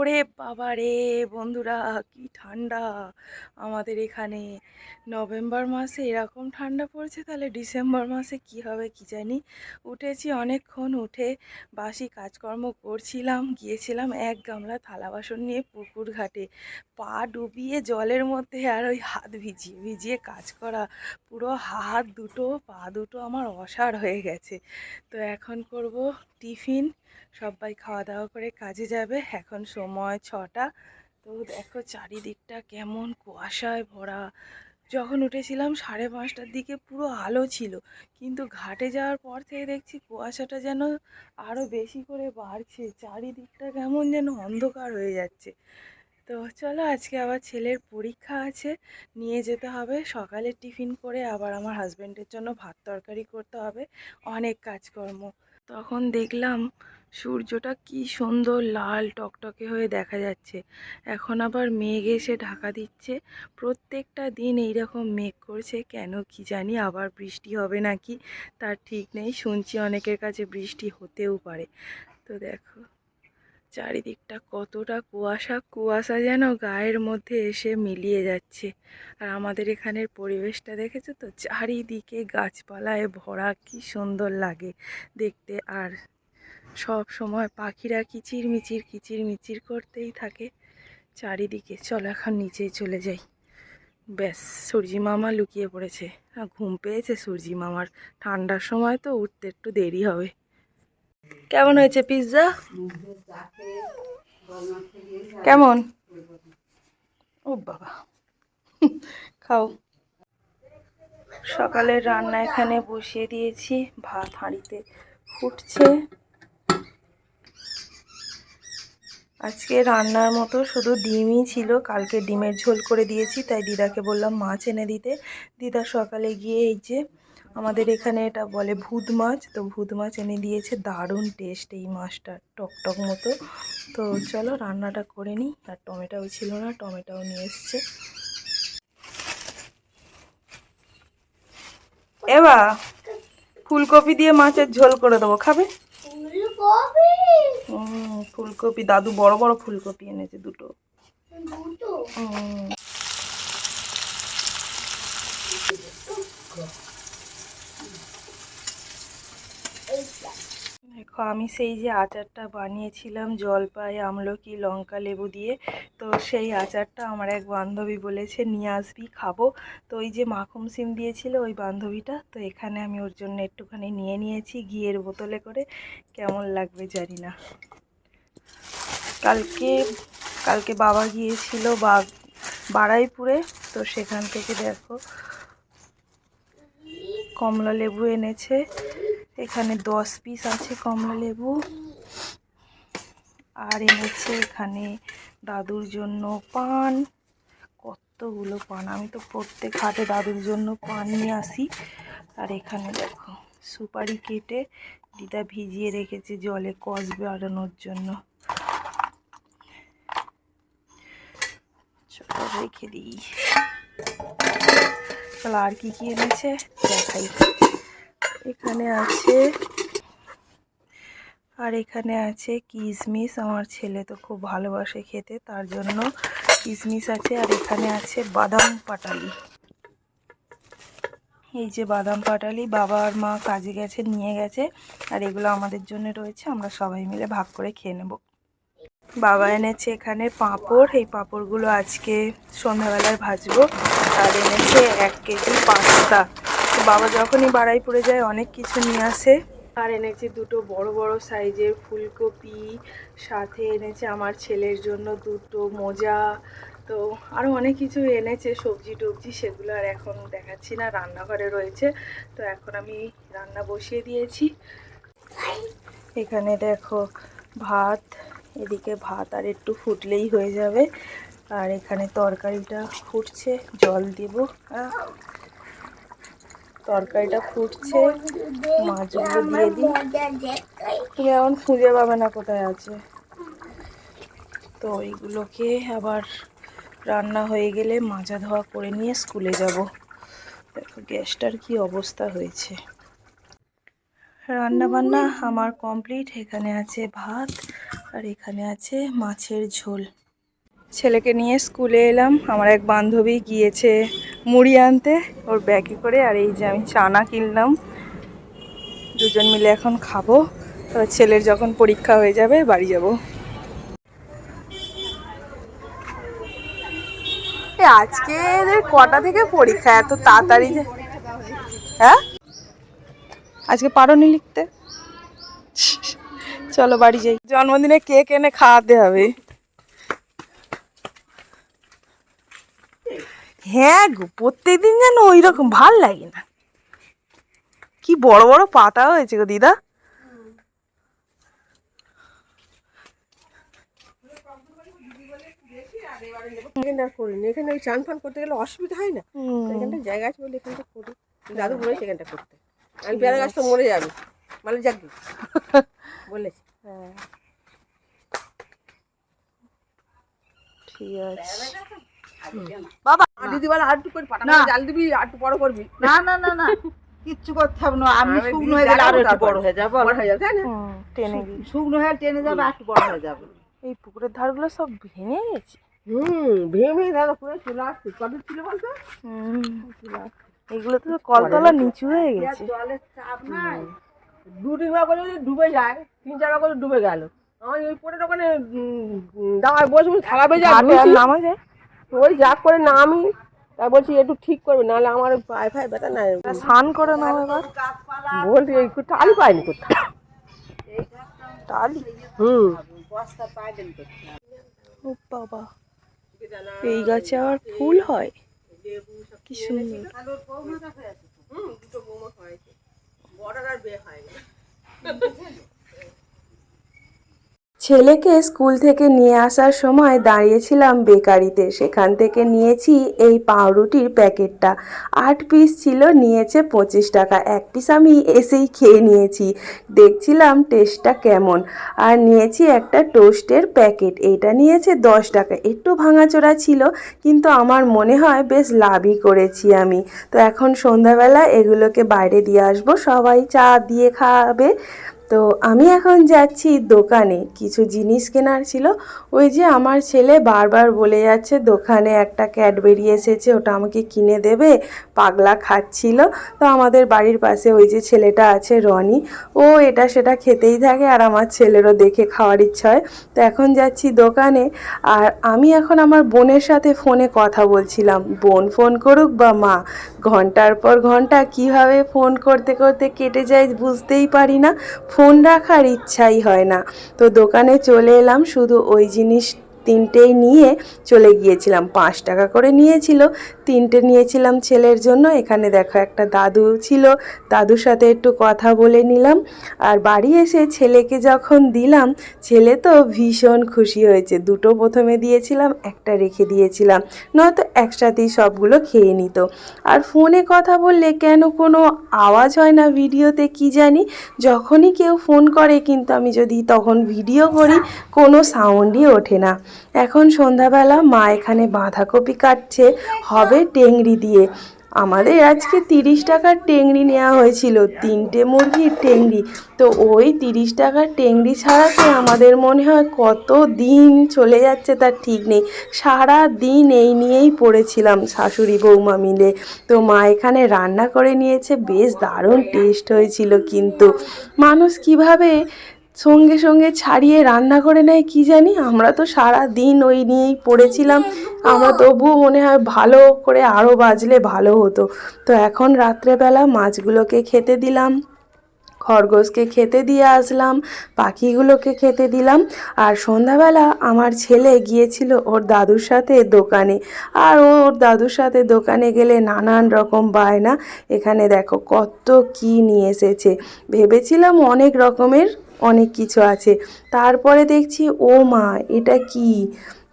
ওরে বাবা রে, বন্ধুরা কি ঠান্ডা। আমাদের এখানে নভেম্বর মাসে এরকম ঠান্ডা পড়েছে, তাহলে ডিসেম্বর মাসে কি হবে কি জানি। উঠেছি অনেকক্ষণ উঠে বাসি কাজকর্ম করছিলাম, গিয়েছিলাম এক গামলা থালা বাসন নিয়ে পুকুর ঘাটে। পা ডুবিয়ে জলের মধ্যে আর ওই হাত ভিজিয়ে ভিজিয়ে কাজ করা, পুরো হাত দুটো, পা দুটো আমার অসাড় হয়ে গেছে। তো এখন করব টিফিন, সবাই খাওয়া দাওয়া করে কাজে যাবে, এখন সময় ছটা। তো দেখো চারিদিকটা কেমন কুয়াশায় ভরা। যখন উঠেছিলাম সাড়ে পাঁচটার দিকে পুরো আলো ছিল। কিন্তু ঘাটে যাওয়ার পর থেকে দেখছি কুয়াশাটা যেন আরও বেশি করে বাড়ছে। চারিদিকটা কেমন যেন অন্ধকার হয়ে যাচ্ছে। তো চলো আজকে আবার ছেলের পরীক্ষা আছে। নিয়ে যেতে হবে। সকালে টিফিন করে আবার আমার হাজব্যান্ডের জন্য ভাত তরকারি করতে হবে। অনেক কাজকর্ম। তখন দেখলাম সূর্যটা কি সুন্দর লাল টকটকে হয়ে দেখা যাচ্ছে। এখন আবার মেঘ এসে ঢাকা দিচ্ছে। প্রত্যেকটা দিন এই রকম মেঘ করছে, কেন কি জানি আবার বৃষ্টি হবে নাকি? তার ঠিক নেই, শুনছি অনেকের কাছে বৃষ্টি হতেও পারে। তো দেখো। চারিদিকটা কতটা কুয়াশা কুয়াশা যেন গায়ের মধ্যে এসে মিলিয়ে যাচ্ছে। আর আমাদের এখানের পরিবেশটা দেখেছ তো? চারিদিকে গাছপালায় ভরা, কি সুন্দর লাগে দেখতে। আর সব সময় পাখিরা কিচির মিচির কিচির মিচির করতেই থাকে। চারিদিকে, চল এখন নিচেই চলে যাই। ব্যাস, সূর্যি মামা লুকিয়ে পড়েছে। আর ঘুম পেয়েছে সূর্যি মামার। ঠান্ডার সময় তো উঠতে একটু দেরি হবে। কেমন হয়েছে পিৎজা কেমন? ও বাবা। খাও। সকালের রান্না এখানে বসিয়ে দিয়েছি। ভাত হাঁড়িতে ফুটছে। আজকে রান্নার মতো শুধু ডিমই ছিল। কালকে ডিমের ঝোল করে দিয়েছি, তাই দিদাকে বললাম মাছ এনে দিতে। দিদা সকালে গিয়ে এই যে আমাদের এখানে এটা বলে ভূত মাছ তো ভূত মাছ এনে দিয়েছে দারুণ টেস্ট এই মাছটা টকটক মতো। তো চলো রান্নাটা করে নিই আর টমেটোও ছিল না টমেটোও নিয়ে এসছে। এবা ফুলকপি দিয়ে মাছের ঝোল করে দেবো খাবে? ফুলকপি? দাদু বড় বড় ফুলকপি এনেছে দুটো? হুম। দেখো, আমি সেই যে আচারটা বানিয়েছিলাম, জলপাই, আমলকি, লঙ্কা, লেবু দিয়ে, তো সেই আচারটা আমার এক বান্ধবী বলেছে, নিয়ে আসবি, খাব। তো ওই যে মাখুম সিম দিয়েছিল ওই বান্ধবীটা, তো এখানে আমি ওর জন্য একটুখানি নিয়ে নিয়েছি, ঘিয়ের বোতলে করে, কেমন লাগবে জানি না। কালকে কালকে বাবা গিয়েছিল বা বাড়াইপুরে তো সেখান থেকে দেখো কমলা লেবু এনেছে এখানে দশ পিস আছে কমলা লেবু। আর এনেছে এখানে দাদুর জন্য পান। কতগুলো পান? আমি তো প্রত্যেক হাটে দাদুর জন্য পান নিয়ে আসি। আর এখানে দেখো, সুপারি কেটে দিদা ভিজিয়ে রেখেছে জলে কষ বাড়ানোর জন্য। চলো রেখে দিই। চলো আর কি কি এনেছে? দেখাই। এখানে আছে। আর এখানে আছে কিশমিশ আমার ছেলে তো খুব ভালোবাসে খেতে, তার জন্য কিশমিশ আছে। আর এখানে আছে বাদাম পাটালি। এই যে বাদাম পাটালি বাবা আর মা কাজে গেছে, নিয়ে গেছে। আর এগুলো আমাদের জন্য রয়েছে, আমরা সবাই মিলে ভাগ করে খেয়ে নেব। বাবা এনেছে এখানে পাঁপড়। এই পাঁপড়গুলো আজকে সন্ধ্যাবেলায় ভাজবো। আর এনেছে এক কেজি পাস্তা। বাবা যখনই বাড়াইপুরে যায়, অনেক কিছু নিয়ে আসে। আর এনেছে দুটো বড় বড় সাইজের ফুলকপি, সাথে এনেছে আমার ছেলের জন্য দুটো মোজা, তো আরও অনেক কিছু এনেছে, সবজি টবজি সেগুলো আর এখন দেখাচ্ছি না, রান্নাঘরে রয়েছে, তো এখন আমি রান্না বসিয়ে দিয়েছি। এখানে দেখো ভাত, এদিকে ভাত আর একটু ফুটলেই হয়ে যাবে, আর এখানে তরকারিটা ফুটছে, জল দেব। তরকারিটা ফুটছে মাছগুলো দিয়ে দিই। তুমি এখন খুঁজে পাবে না কোথায় আছে। তো এইগুলোকে আবার রান্না হয়ে গেলে মাজা ধোয়া করে নিয়ে স্কুলে যাব। দেখো গ্যাসটার কি অবস্থা হয়েছে। রান্না বান্না আমার কমপ্লিট। এখানে আছে ভাত আর এখানে আছে মাছের ঝোল। ছেলেকে নিয়ে স্কুলে এলাম। আমার এক বান্ধবী গিয়েছে মুড়ি আনতে, ওর ব্যাগে করে, আর এই যে আমি চানা কিনলাম। দুজন মিলে এখন খাব। তবে ছেলের যখন পরীক্ষা হয়ে যাবে, বাড়ি যাব। আজকে এদের কটা থেকে পরীক্ষা? এত তাড়াতাড়ি যে হ্যাঁ? আজকে পারোনি লিখতে? চলো বাড়ি যাই। জন্মদিনে কেক এনে খাওয়াতে হবে। হ্যাঁ গো প্রত্যেকদিন যেন ওই রকম ভালো লাগে না। কি বড় বড় পাতা হয়েছে গো দিদা। করিনি এখানে ওই চান ফান করতে গেলে অসুবিধা হয় না। এখানটা জায়গা আছে বলে এখানটা করি। দাদু বলে সেখানটা করতে। আমি পেয়ারা গাছ তো মরে যাবে। মানে যাক বলেছি। হ্যাঁ। ঠিক আছে। বাবা আর দিদি বলে আর একটু করে পাটা জাল দিবি আর বড় করবি। না না না না। কিচ্ছু করতে হবে না। আমি আমি শুকনো হয়ে গেলে আরও একটু বড় হয়ে যাবে। বড় হয়ে যাবে তাই না? হুম, টেনে শুকনো হয়ে টেনে যাবে আর একটু বড় হয়ে যাবে। এই পুকুরের ধারগুলো সব ভেঙে গেছে। হুম ভেঙে পুরো চলে আসছে। কত ছিল বলতো? হুম, এগুলো তো কলতলা নিচু হয়ে গেছে। জলের চাপ নাই। দু তিনবার করে যদি ডুবে যায় তিন চারবার করে ডুবে গেল। আমার ওই পরে ওখানে দাঁড়ায় বসে বসে বেজে ঘাটে আর নামা যায়। ওই যা করে না আমি তাই বলছি একটু ঠিক করবে নাহলে আমার পায়ে ফায়ে ব্যথা নাই। স্নান করে না এবার। বলছি এই টালি পাইনি কোথাও টালি? হুম। বাবা এই গাছে আবার ফুল হয়? কি সুন্দর। দুটো বৌমা হয়েছে। বড় আর বিয়ে হয়নি। ছেলেকে স্কুল থেকে নিয়ে আসার সময় দাঁড়িয়েছিলাম বেকারিতে। সেখান থেকে নিয়েছি এই পাউরুটির প্যাকেটটা। আট পিস ছিল, নিয়েছে পঁচিশ টাকা। এক পিস আমি এসেই খেয়ে নিয়েছি। দেখছিলাম টেস্টটা কেমন। আর নিয়েছি একটা টোস্টের প্যাকেট। এটা নিয়েছে দশ টাকা। একটু ভাঙাচোরা ছিল, কিন্তু আমার মনে হয় বেশ লাভই করেছি আমি। তো এখন সন্ধ্যাবেলা এগুলোকে বাইরে দিয়ে আসব। সবাই চা দিয়ে খাবে। তো আমি এখন যাচ্ছি দোকানে। কিছু জিনিস কেনার ছিল। ওই যে আমার ছেলে বারবার বলে যাচ্ছে, দোকানে একটা ক্যাডবেরি এসেছে, ওটা আমাকে কিনে দেবে। পাগলা খাচ্ছিল। তো আমাদের বাড়ির পাশে ওই যে ছেলেটা আছে, রনি, ও এটা সেটা খেতেই থাকে আর আমার ছেলেরও দেখে খাওয়ার ইচ্ছা হয়। তো এখন যাচ্ছি দোকানে আর আমি এখন আমার বোনের সাথে ফোনে কথা বলছিলাম। বোন ফোন করুক বা মা ঘণ্টার পর ঘণ্টা কীভাবে ফোন করতে করতে কেটে যায় বুঝতেই পারি না। ফোন রাখার ইচ্ছাই হয় না। তো দোকানে চলে এলাম, শুধু ওই জিনিস তিনটেই নিয়ে চলে গিয়েছিলাম। পাঁচ টাকা করে নিয়েছিল। তিনটে নিয়েছিলাম ছেলের জন্য। এখানে দেখো একটা দাদু ছিল। দাদুর সাথে একটু কথা বলে নিলাম। আর বাড়ি এসে ছেলেকে যখন দিলাম, ছেলে তো ভীষণ খুশি হয়েছে। দুটো প্রথমে দিয়েছিলাম, একটা রেখে দিয়েছিলাম। নয়তো একসাথেই সবগুলো খেয়ে নিত। আর ফোনে কথা বললে কেন কোনো আওয়াজ হয় না ভিডিওতে কি জানি? যখনই কেউ ফোন করে, কিন্তু আমি যদি তখন ভিডিও করি, কোনো সাউন্ডই ওঠে না। এখন সন্ধ্যাবেলা মা এখানে বাঁধাকপি কাটছে, হবে টেংরি দিয়ে। আমাদের আজকে তিরিশ টাকার টেংরি নেওয়া হয়েছিল, তিনটে মুরগির টেংরি। তো ওই তিরিশ টাকার টেংরি ছাড়াতে আমাদের মনে হয় কত দিন চলে যাচ্ছে তার ঠিক নেই। সারা দিন এই নিয়েই পড়েছিলাম শাশুড়ি বৌমা মিলে। তো মা এখানে রান্না করে নিয়েছে, বেশ দারুণ টেস্ট হয়েছিল কিন্তু। মানুষ কীভাবে সঙ্গে সঙ্গে ছাড়িয়ে রান্না করে নেয়, কি জানি? আমরা তো সারা দিন ওই নিয়েই পড়েছিলাম। আমরা তবুও মনে হয় ভালো করে আরও বাজলে ভালো হতো। তো এখন রাত্রেবেলা মাছগুলোকে খেতে দিলাম, খরগোশকে খেতে দিয়ে আসলাম, পাখিগুলোকে খেতে দিলাম। আর সন্ধ্যাবেলা আমার ছেলে গিয়েছিল ওর দাদুর সাথে দোকানে। আর ওর দাদুর সাথে দোকানে গেলে নানান রকম বায়না। এখানে দেখো কত কি নিয়ে এসেছে। ভেবেছিলাম অনেক রকমের অনেক কিছু আছে। তারপরে দেখছি, ও মা, এটা কি?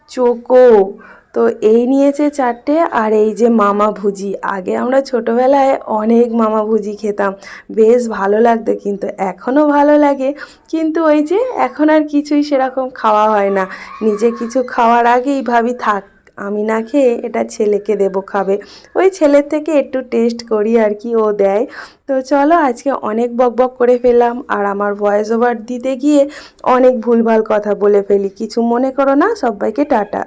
চোকো। তো এই নিয়েছে চারটে, আর এই যে মামা ভুজি। আগে আমরা ছোটোবেলায় অনেক মামা ভুজি খেতাম। বেশ ভালো লাগতো, কিন্তু এখনও ভালো লাগে। কিন্তু ওই যে এখন আর কিছুই সেরকম খাওয়া হয় না। নিজে কিছু খাওয়ার আগেই ভাবি থাক আমি না খেয়ে এটা ছেলেকে দেব খাবে। ওই ছেলের থেকে একটু টেস্ট করি আর কি ও দেয়। তো চলো আজকে অনেক বক বক করে ফেলাম আর আমার ভয়েস ওভার দিতে গিয়ে অনেক ভুলভাল কথা বলে ফেলি। কিছু মনে করো না, সবাইকে টাটা।